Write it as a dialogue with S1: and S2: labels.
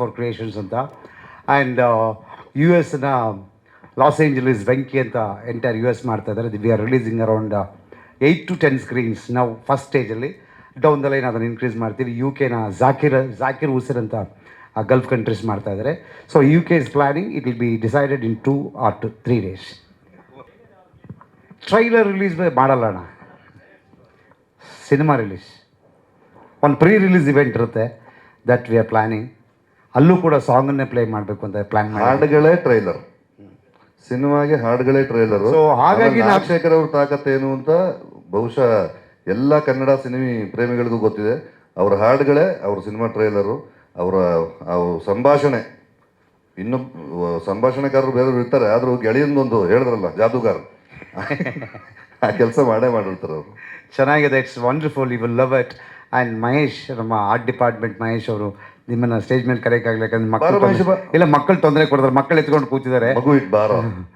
S1: For creations ಅಂತ. And ಯು ಎಸ್ನ ಲಾಸ್ ಏಂಜಲೀಸ್ ವೆಂಕಿ ಅಂತ ಎಂಟೈರ್ ಯು ಎಸ್ ಮಾಡ್ತಾ ಇದ್ದಾರೆ. We are releasing around eight to ten screens ನಾವು ಫಸ್ಟ್ ಸ್ಟೇಜಲ್ಲಿ ಡೌನ್ ದ ಲೈನ್ ಅದನ್ನು ಇನ್ಕ್ರೀಸ್ ಮಾಡ್ತೀವಿ. ಯು ಕೆನ ಜಾಕಿರ್ ಜಾಕಿರ್ ಉಸಿರ್ ಅಂತ ಗಲ್ಫ್ ಕಂಟ್ರೀಸ್ ಮಾಡ್ತಾ ಇದ್ದಾರೆ. So U K is planning it will be decided in two or two three days trailer release ಮಾಡಲ್ಲ ಅಣ್ಣ. ಸಿನಿಮಾ ರಿಲೀಸ್ ಒಂದು ಪ್ರೀ ರಿಲೀಸ್ ಇವೆಂಟ್ ಇರುತ್ತೆ ದಟ್ ವಿ ಆರ್ ಪ್ಲಾನಿಂಗ್ ಅಲ್ಲೂ ಕೂಡ ಸಾಂಗನ್ನೇ ಪ್ಲೇ ಮಾಡಬೇಕು ಅಂತ ಪ್ಲಾನ್ ಮಾಡಿ
S2: ಹಾಡುಗಳೇ ಟ್ರೈಲರ್ ಸಿನಿಮಾಗೆ ಹಾಡುಗಳೇ ಟ್ರೈಲರ್
S1: So, ಹಾಗಾಗಿ ನಾವು-
S2: ರಾಜಶೇಖರ್ ಅವ್ರ ತಾಕತ್ತೇನು ಅಂತ ಬಹುಶಃ ಎಲ್ಲ ಕನ್ನಡ ಸಿನಿಮಿ ಪ್ರೇಮಿಗಳಿಗೂ ಗೊತ್ತಿದೆ. ಅವ್ರ ಹಾಡುಗಳೇ ಅವ್ರ ಸಿನಿಮಾ ಟ್ರೈಲರು ಅವರ ಅವ್ರ ಸಂಭಾಷಣೆ. ಇನ್ನು ವ- ಸಂಭಾಷಣೆಕಾರರು ಬೇರೆಯವ್ರು ಇರ್ತಾರೆ ಆದರೂ ಗೆಳೆಯಂದೊಂದು ಹೇಳಿದ್ರಲ್ಲ ಜಾದೂಗಾರ. ಆ ಕೆಲಸ ಮಾಡೇ ಮಾಡಿರ್ತಾರೆ ಅವರು.
S1: ಚೆನ್ನಾಗಿದೆ it's wonderful you will love it and Mahesh ನಮ್ಮ ಆರ್ಟ್ ಡಿಪಾರ್ಟ್ಮೆಂಟ್ ಮಹೇಶ್ ಅವರು ನಿಮ್ಮನ್ನ ಸ್ಟೇಜ್ ಮೇಲೆ ಕರೆಯೋಕ್ಕಾಗಲ್ಲ ಯಾಕಂದ್ರೆ ಮಕ್ಕಳು ಇಲ್ಲ ಮಕ್ಕಳು ತೊಂದರೆ ಕೊಡ್ತಾರೆ ಮಕ್ಕಳು ಎತ್ಕೊಂಡು ಕೂತಿದ್ದಾರೆ.
S2: ಮಗು ಇಟ್ ಬಾರ.